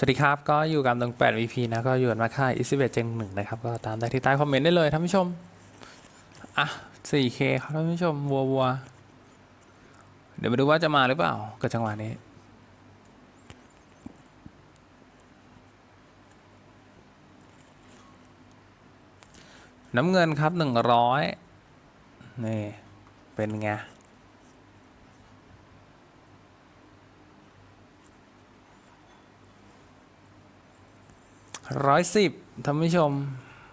สวัสดีครับ ก็อยู่กับตรง8 VP นะ ก็อยู่กับมาค่าย11เจงหนึ่งนะครับ ก็ตามได้ที่ใต้คอมเมนต์ได้เลยท่านผู้ชม อะ 4K ครับท่านผู้ชม วัววัวเดี๋ยวมาดูว่าจะมาหรือเปล่ากับจังหวะนี้ น้ำเงินครับ 100 นี่ เป็นไง ร้อยสิบท่านผู้ชม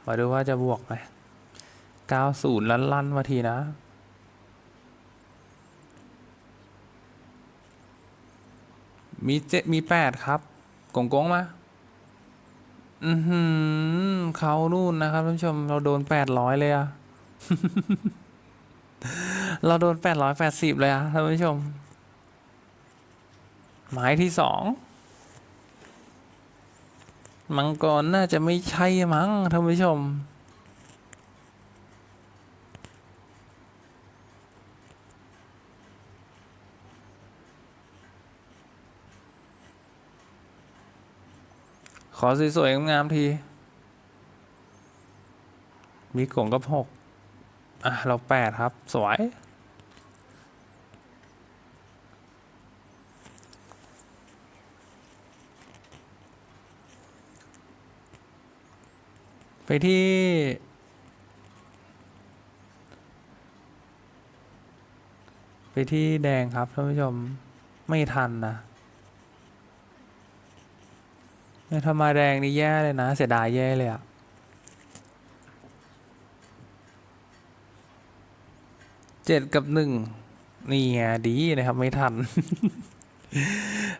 มาดูว่าจะบวกไหมเก้าศูนย์ลันลันมาทีนะมีเจ็ดมีแปดครับกงกงมา อือหือเขานู่นนะครับท่านผู้ชม เราโดนแปดร้อยเลยอะเราโดนแปดร้อยแปดสิบเลยอะท่านผู้ชม หมายที่สอง มังกรน่าจะไม่ใช่มั้งท่านผู้ชม ขอสวยๆงามๆที มีกล่องกับหกอะ เราแปดครับ สวย ไปที่ ไปที่แดงครับท่านผู้ชมไม่ทันนะไม่ทำมาแดงนี่แย่เลยนะ เสียดายแย่เลยอะเจ็ดกับหนึ่งนี่ไงดีนะครับไม่ทัน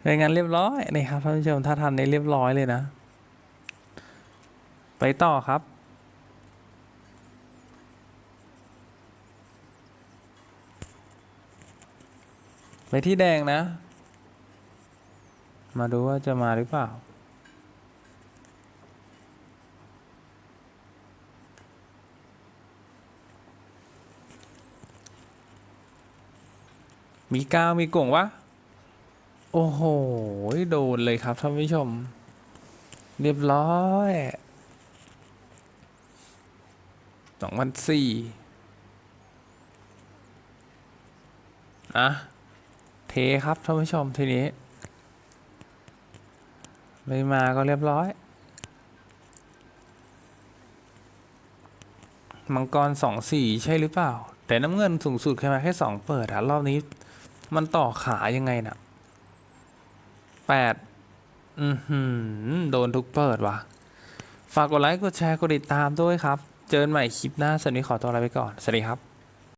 ไม่งั้นเรียบร้อยนะครับท่านผู้ชมถ้าทันในเรียบร้อยเลยนะ ไปต่อครับ ไปที่แดงนะ มาดูว่าจะมาหรือเปล่า มีก้าวมีกล่งวะ โอ้โห โดนเลยครับท่านผู้ชม เรียบร้อย สองพันสี่อะเทครับท่านผู้ชมทีนี้ไม่มาก็เรียบร้อย มังกรสองสี่ใช่หรือเปล่า แต่น้ำเงินสูงสุดแค่มาแค่สองเปิดอะรอบนี้ มันต่อขายังไงน่ะแปดอือหือโดนทุกเปิดว่ะ ฝากกดไลค์ กดแชร์ กดติดตามด้วยครับ เจอกันใหม่คลิปหน้า สวัสดีขอตัวลาไปก่อน สวัสดีครับ